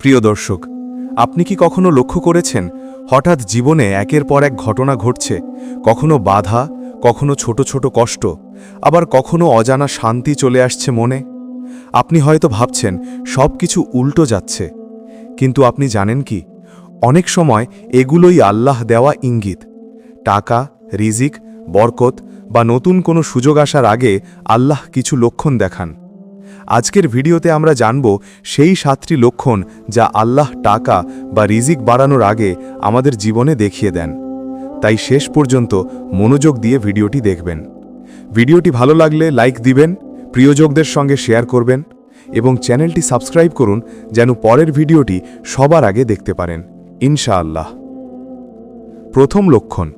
প্রিয় দর্শক, আপনি কি কখনো লক্ষ্য করেছেন, হঠাৎ জীবনে একের পর এক ঘটনা ঘটছে, কখনো বাধা, কখনো ছোট ছোট কষ্ট, আবার কখনো অজানা শান্তি চলে আসছে মনে? আপনি হয়তো ভাবছেন সব কিছু উল্টো যাচ্ছে। কিন্তু আপনি জানেন কি, অনেক সময় এগুলোই আল্লাহ দেওয়া ইঙ্গিত। টাকা, রিজিক, বরকত বা নতুন কোনো সুযোগ আসার আগে আল্লাহ কিছু লক্ষণ দেখান। আজকের ভিডিওতে আমরা জানব সেই সাতটি লক্ষণ যা আল্লাহ টাকা বা রিজিক বাড়ানোর আগে আমাদের জীবনে দেখিয়ে দেন। তাই শেষ পর্যন্ত মনোযোগ দিয়ে ভিডিওটি দেখবেন। ভিডিওটি ভালো লাগলে লাইক দিবেন প্রিয়যোগদের সঙ্গে শেয়ার করবেন এবং চ্যানেলটি সাবস্ক্রাইব করুন যেন পরের ভিডিওটি সবার আগে দেখতে পারেন। ইনশাআল্লাহ। প্রথম লক্ষণ,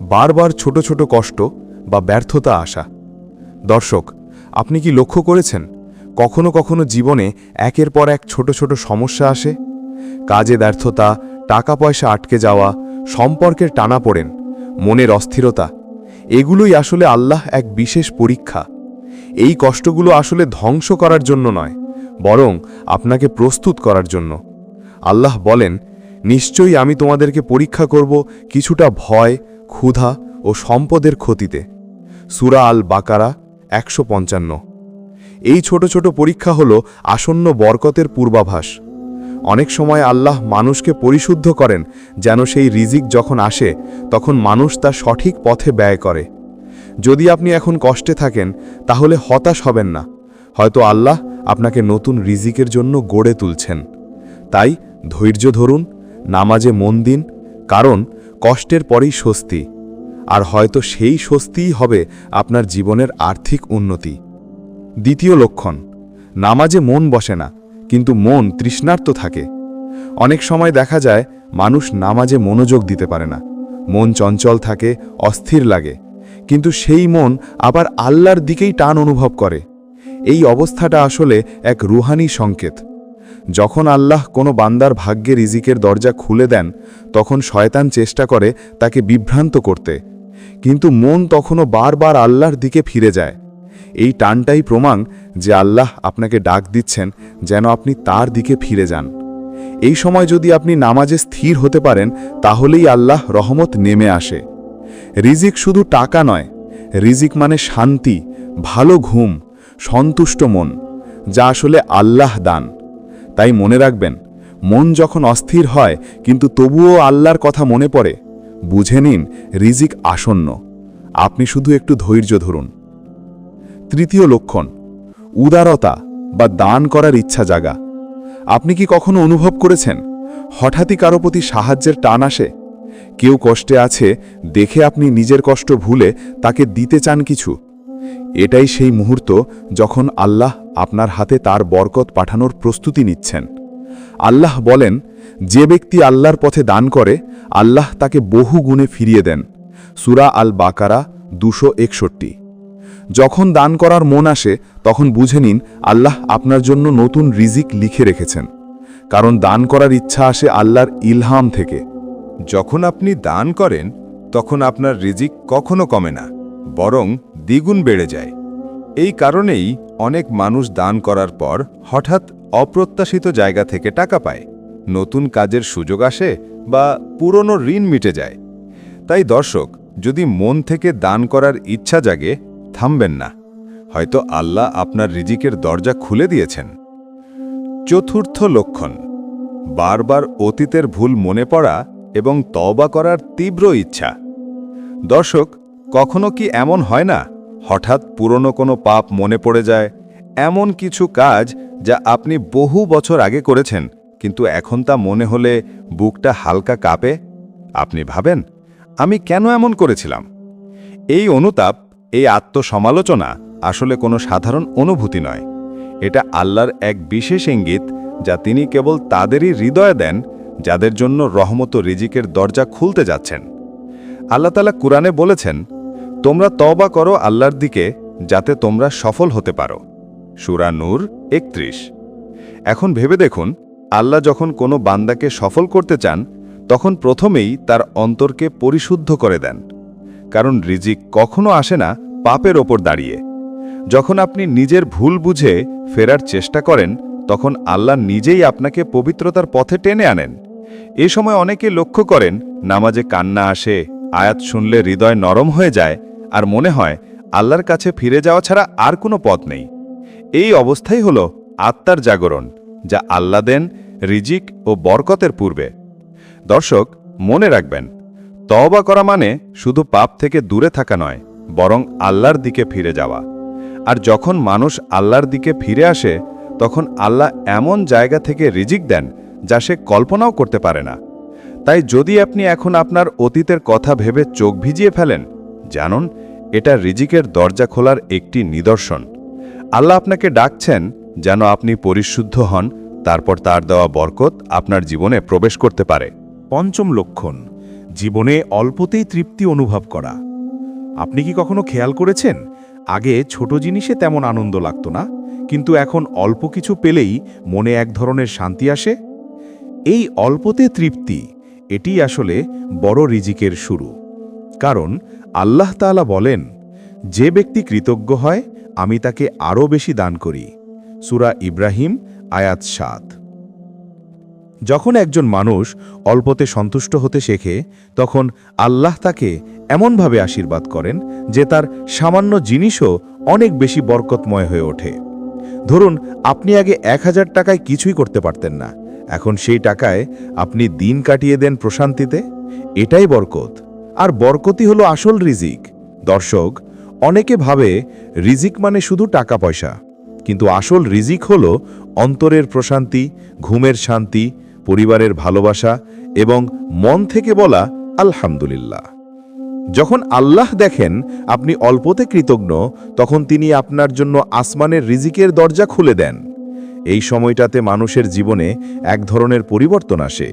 বারবার ছোট ছোট কষ্ট বা ব্যর্থতা আসা। দর্শক, আপনি কি লক্ষ্য করেছেন? কখনো কখনো জীবনে একের পর এক ছোট ছোট সমস্যা আসে। কাজে ব্যর্থতা টাকা পয়সা আটকে যাওয়া, সম্পর্কের টানা পড়েন, মনের অস্থিরতা, এগুলোই আসলে আল্লাহ এক বিশেষ পরীক্ষা। এই কষ্টগুলো আসলে ধ্বংস করার জন্য নয়, বরং আপনাকে প্রস্তুত করার জন্য। আল্লাহ বলেন, নিশ্চয়ই আমি তোমাদেরকে পরীক্ষা করব কিছুটা ভয়, ক্ষুধা ও সম্পদের ক্ষতিতে। সুরা আল বাকারা একশো পঞ্চান্ন। এই ছোট ছোট পরীক্ষা হল আসন্ন বরকতের পূর্বাভাস। অনেক সময় আল্লাহ মানুষকে পরিশুদ্ধ করেন, যেন সেই রিজিক যখন আসে, তখন মানুষ তা সঠিক পথে ব্যয় করে। যদি আপনি এখন কষ্টে থাকেন, তাহলে হতাশ হবেন না। হয়তো আল্লাহ আপনাকে নতুন রিজিকের জন্য গড়ে তুলছেন। তাই ধৈর্য ধরুন, নামাজে মন দিন, কারণ কষ্টের পরেই স্বস্তি। আর হয়তো সেই স্বস্তিই হবে আপনার জীবনের আর্থিক উন্নতি। দ্বিতীয় লক্ষণ, নামাজে মন বসে না, কিন্তু মন তৃষ্ণার্ত থাকে। অনেক সময় দেখা যায়, মানুষ নামাজে মনোযোগ দিতে পারে না। মন চঞ্চল থাকে, অস্থির লাগে। কিন্তু সেই মন আবার আল্লাহর দিকেই টান অনুভব করে। এই অবস্থাটা আসলে এক রুহানি সংকেত। যখন আল্লাহ কোনো বান্দার ভাগ্যে রিজিকের দরজা খুলে দেন, তখন শয়তান চেষ্টা করে তাকে বিভ্রান্ত করতে। কিন্তু মন তখনও বারবার আল্লাহর দিকে ফিরে যায়। এই টানটাই প্রমাণ যে আল্লাহ আপনাকে ডাক দিচ্ছেন যেন আপনি তার দিকে ফিরে যান। এই সময় যদি আপনি নামাজে স্থির হতে পারেন, তাহলেই আল্লাহ রহমত নেমে আসে। রিজিক শুধু টাকা নয়, রিজিক মানে শান্তি, ভালো ঘুম, সন্তুষ্ট মন, যা আসলে আল্লাহ দান। তাই মনে রাখবেন, মন যখন অস্থির হয়, কিন্তু তবুও আল্লাহর কথা মনে পড়ে, বুঝে নিন, রিজিক আসন্ন। আপনি শুধু একটু ধৈর্য ধরুন। তৃতীয় লক্ষণ, উদারতা বা দান করার ইচ্ছা জাগা। আপনি কি কখনো অনুভব করেছেন, হঠাৎই কারও প্রতি সাহায্যের টান আসে? কেউ কষ্টে আছে, দেখে আপনি নিজের কষ্ট ভুলে তাকে দিতে চান কিছু। এটাই সেই মুহূর্ত যখন আল্লাহ আপনার হাতে তার বরকত পাঠানোর প্রস্তুতি নিচ্ছেন। আল্লাহ বলেন, যে ব্যক্তি আল্লাহর পথে দান করে, আল্লাহ তাকে বহু গুণে ফিরিয়ে দেন। সুরা আল বাকারা দুশো একষট্টি। যখন দান করার মন আসে, তখন বুঝে নিন আল্লাহ আপনার জন্য নতুন রিজিক লিখে রেখেছেন। কারণ দান করার ইচ্ছা আসে আল্লাহর ইলহাম থেকে। যখন আপনি দান করেন, তখন আপনার রিজিক কখনো কমে না, বরং দ্বিগুণ বেড়ে যায়। এই কারণেই অনেক মানুষ দান করার পর হঠাৎ অপ্রত্যাশিত জায়গা থেকে টাকা পায়। নতুন কাজের সুযোগ আসে বা পুরনো ঋণ মিটে যায়। তাই দর্শক, যদি মন থেকে দান করার ইচ্ছা জাগে থামবেন না। হয়তো আল্লাহ আপনার রিজিকের দরজা খুলে দিয়েছেন। চতুর্থ লক্ষণ, বারবার অতীতের ভুল মনে পড়া এবং তবা করার তীব্র ইচ্ছা। দর্শক, কখনো কি এমন হয় না? হঠাৎ পুরনো কোনো পাপ মনে পড়ে যায়, এমন কিছু কাজ যা আপনি বহু বছর আগে করেছেন, কিন্তু এখন তা মনে হলে বুকটা হালকা কাঁপে? আপনি ভাবেন, আমি কেন এমন করেছিলাম? এই অনুতাপ এই আত্মসমালোচনা আসলে কোনো সাধারণ অনুভূতি নয়। এটা আল্লাহর এক বিশেষ ইঙ্গিত যা তিনি কেবল তাদেরই হৃদয়ে দেন, যাদের জন্য রহমত রিজিকের দরজা খুলতে যাচ্ছেন। আল্লাহ তালা কুরআনে বলেছেন, তোমরা তওবা করো আল্লাহর দিকে যাতে তোমরা সফল হতে পারো। সুরা নূর একত্রিশ। এখন ভেবে দেখুন, আল্লাহ যখন কোনো বান্দাকে সফল করতে চান, তখন প্রথমেই তার অন্তরকে পরিশুদ্ধ করে দেন। কারণ রিজিক কখনো আসে না পাপের ওপর দাঁড়িয়ে। যখন আপনি নিজের ভুল বুঝে ফেরার চেষ্টা করেন, তখন আল্লাহ নিজেই আপনাকে পবিত্রতার পথে টেনে আনেন। এ সময় অনেকে লক্ষ্য করেন, নামাজে কান্না আসে, আয়াত শুনলে হৃদয় নরম হয়ে যায়, আর মনে হয়, আল্লাহর কাছে ফিরে যাওয়া ছাড়া আর কোনো পথ নেই। এই অবস্থাই হল আত্মার জাগরণ, যা আল্লাহ দেন রিজিক ও বরকতের পূর্বে। দর্শক, মনে রাখবেন তওবা করা মানে শুধু পাপ থেকে দূরে থাকা নয়, বরং আল্লাহর দিকে ফিরে যাওয়া। আর যখন মানুষ আল্লাহর দিকে ফিরে আসে, তখন আল্লাহ এমন জায়গা থেকে রিজিক দেন যা সে কল্পনাও করতে পারে না। তাই যদি আপনি এখন আপনার অতীতের কথা ভেবে চোখ ভিজিয়ে ফেলেন, জানুন, এটা রিজিকের দরজা খোলার একটি নিদর্শন। আল্লাহ আপনাকে ডাকছেন যেন আপনি পরিশুদ্ধ হন, তারপর তার দেওয়া বরকত আপনার জীবনে প্রবেশ করতে পারে। পঞ্চম লক্ষণ জীবনে অল্পতেই তৃপ্তি অনুভব করা। আপনি কি কখনো খেয়াল করেছেন? আগে ছোট জিনিসে তেমন আনন্দ লাগতো না, কিন্তু এখন অল্প কিছু পেলেই মনে এক ধরনের শান্তি আসে। এই অল্পতে তৃপ্তি, এটি আসলে বড় রিজিকের শুরু। কারণ আল্লাহ তাআলা বলেন, যে ব্যক্তি কৃতজ্ঞ হয়, আমি তাকে আরও বেশি দান করি। সুরা ইব্রাহিম, আয়াত সাত। যখন একজন মানুষ অল্পতে সন্তুষ্ট হতে শেখে, তখন আল্লাহ তাকে এমনভাবে আশীর্বাদ করেন যে তার সামান্য জিনিসও অনেক বেশি বরকতময় হয়ে ওঠে। ধরুন, আপনি আগে এক হাজার টাকায় কিছুই করতে পারতেন না। এখন সেই টাকায় আপনি দিন কাটিয়ে দেন প্রশান্তিতে। এটাই বরকত। আর বরকতই হলো আসল রিজিক। দর্শক, অনেকে ভাবে রিজিক মানে শুধু টাকা পয়সা কিন্তু আসল রিজিক হল অন্তরের প্রশান্তি, ঘুমের শান্তি পরিবারের ভালোবাসা এবং মন থেকে বলা আলহামদুলিল্লাহ। যখন আল্লাহ দেখেন আপনি অল্পতে কৃতজ্ঞ, তখন তিনি আপনার জন্য আসমানের রিজিকের দরজা খুলে দেন। এই সময়টাতে মানুষের জীবনে এক ধরনের পরিবর্তন আসে।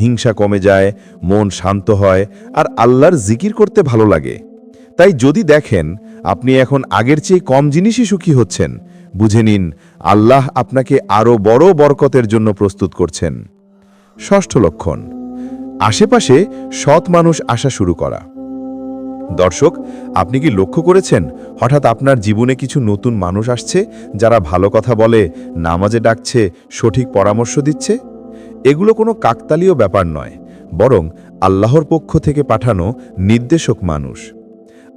হিংসা কমে যায়, মন শান্ত হয় আর আল্লাহর জিকির করতে ভালো লাগে। তাই যদি দেখেন আপনি এখন আগের চেয়ে কম জিনিসই সুখী হচ্ছেন, বুঝে নিন আল্লাহ আপনাকে আরও বড় বরকতের জন্য প্রস্তুত করছেন। ষষ্ঠ লক্ষণ। আশেপাশে সৎ মানুষ আসা শুরু করা। দর্শক, আপনি কি লক্ষ্য করেছেন হঠাৎ আপনার জীবনে কিছু নতুন মানুষ আসছে যারা ভালো কথা বলে, নামাজে ডাকছে, সঠিক পরামর্শ দিচ্ছে? এগুলো কোনো কাকতালীয় ব্যাপার নয়, বরং আল্লাহর পক্ষ থেকে পাঠানো নির্দেশক মানুষ।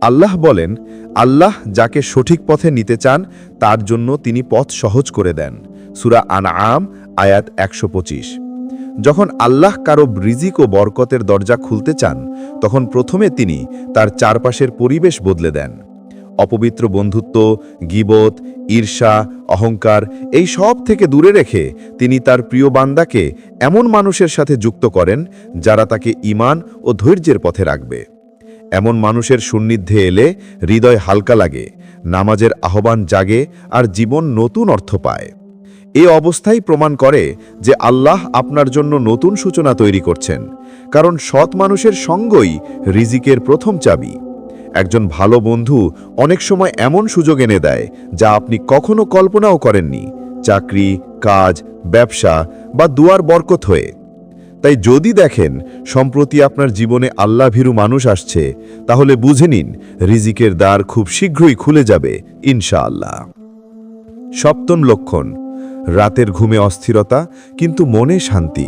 আল্লাহ বলেন, আল্লাহ যাকে সঠিক পথে নিতে চান, তার জন্য তিনি পথ সহজ করে দেন। সুরা আন আম আয়াত একশো পঁচিশ। যখন আল্লাহ কারও রিজিক ও বরকতের দরজা খুলতে চান, তখন প্রথমে তিনি তার চারপাশের পরিবেশ বদলে দেন। অপবিত্র বন্ধুত্ব, গিবত, ঈর্ষা, অহংকার, এই সব থেকে দূরে রেখে তিনি তার প্রিয় বান্দাকে এমন মানুষের সাথে যুক্ত করেন, যারা তাকে ইমান ও ধৈর্যের পথে রাখবে। এমন মানুষের সুন্নিধ্যে এলে হৃদয় হালকা লাগে, নামাজের আহ্বান জাগে আর জীবন নতুন অর্থ পায়। এ অবস্থাই প্রমাণ করে যে আল্লাহ আপনার জন্য নতুন সূচনা তৈরি করছেন, কারণ সৎ মানুষের সঙ্গই রিজিকের প্রথম চাবি। একজন ভালো বন্ধু অনেক সময় এমন সুযোগ এনে দেয় যা আপনি কখনো কল্পনাও করেননি, চাকরি, কাজ, ব্যবসা বা দুয়ার বরকত হয়ে। তাই যদি দেখেন সম্প্রতি আপনার জীবনে আল্লাভীরু মানুষ আসছে, তাহলে বুঝে নিন রিজিকের দ্বার খুব শীঘ্রই খুলে যাবে, ইনশাআল্লাহ। সপ্তম লক্ষণ রাতের ঘুমে অস্থিরতা, কিন্তু মনে শান্তি।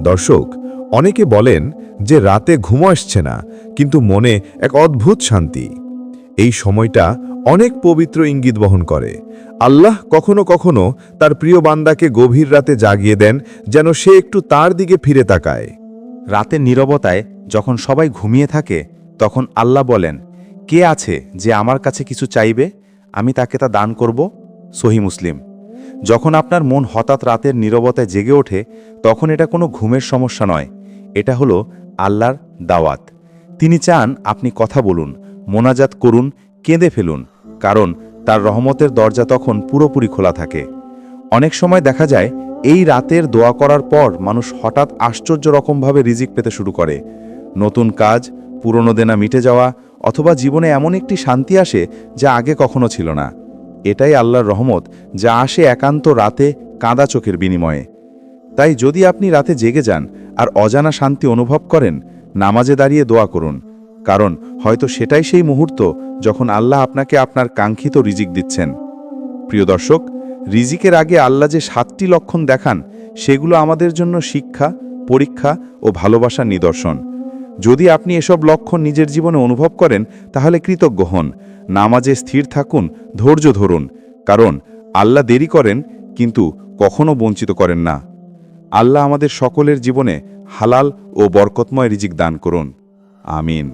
দর্শক, অনেকে বলেন যে রাতে ঘুম আসছে না, কিন্তু মনে এক অদ্ভুত শান্তি। এই সময়টা অনেক পবিত্র ইঙ্গিত বহন করে। আল্লাহ কখনো কখনো তার প্রিয় বান্দাকে গভীর রাতে জাগিয়ে দেন, যেন সে একটু তার দিকে ফিরে তাকায়। রাতের নীরবতায় যখন সবাই ঘুমিয়ে থাকে, তখন আল্লাহ বলেন, কে আছে যে আমার কাছে কিছু চাইবে? আমি তাকে তা দান করব? সহি মুসলিম। যখন আপনার মন হঠাৎ রাতের নীরবতায় জেগে ওঠে, তখন এটা কোনো ঘুমের সমস্যা নয়। এটা হলো আল্লাহর দাওয়াত। তিনি চান আপনি কথা বলুন, মোনাজাত করুন, কেঁদে ফেলুন, কারণ তার রহমতের দরজা তখন পুরোপুরি খোলা থাকে। অনেক সময় দেখা যায়, এই রাতের দোয়া করার পর মানুষ হঠাৎ আশ্চর্য রকমভাবে রিজিক পেতে শুরু করে। নতুন কাজ, পুরনো দেনা মিটে যাওয়া, অথবা জীবনে এমন একটি শান্তি আসে যা আগে কখনো ছিল না। এটাই আল্লাহর রহমত যা আসে একান্ত রাতে কাঁদা চোখের বিনিময়ে। তাই যদি আপনি রাতে জেগে যান আর অজানা শান্তি অনুভব করেন, নামাজে দাঁড়িয়ে দোয়া করুন, কারণ হয়তো সেটাই সেই মুহূর্ত যখন আল্লাহ আপনাকে আপনার কাঙ্ক্ষিত রিজিক দিচ্ছেন। প্রিয় দর্শক, রিজিকের আগে আল্লাহ যে সাতটি লক্ষণ দেখান, সেগুলো আমাদের জন্য শিক্ষা, পরীক্ষা ও ভালোবাসার নিদর্শন। যদি আপনি এসব লক্ষণ নিজের জীবনে অনুভব করেন, তাহলে কৃতজ্ঞ হন। নামাজে স্থির থাকুন, ধৈর্য ধরুন। কারণ, আল্লাহ দেরি করেন, কিন্তু কখনো বঞ্চিত করেন না। আল্লাহ আমাদের সকলের জীবনে হালাল ও বরকতময় রিজিক দান করুন। আমিন।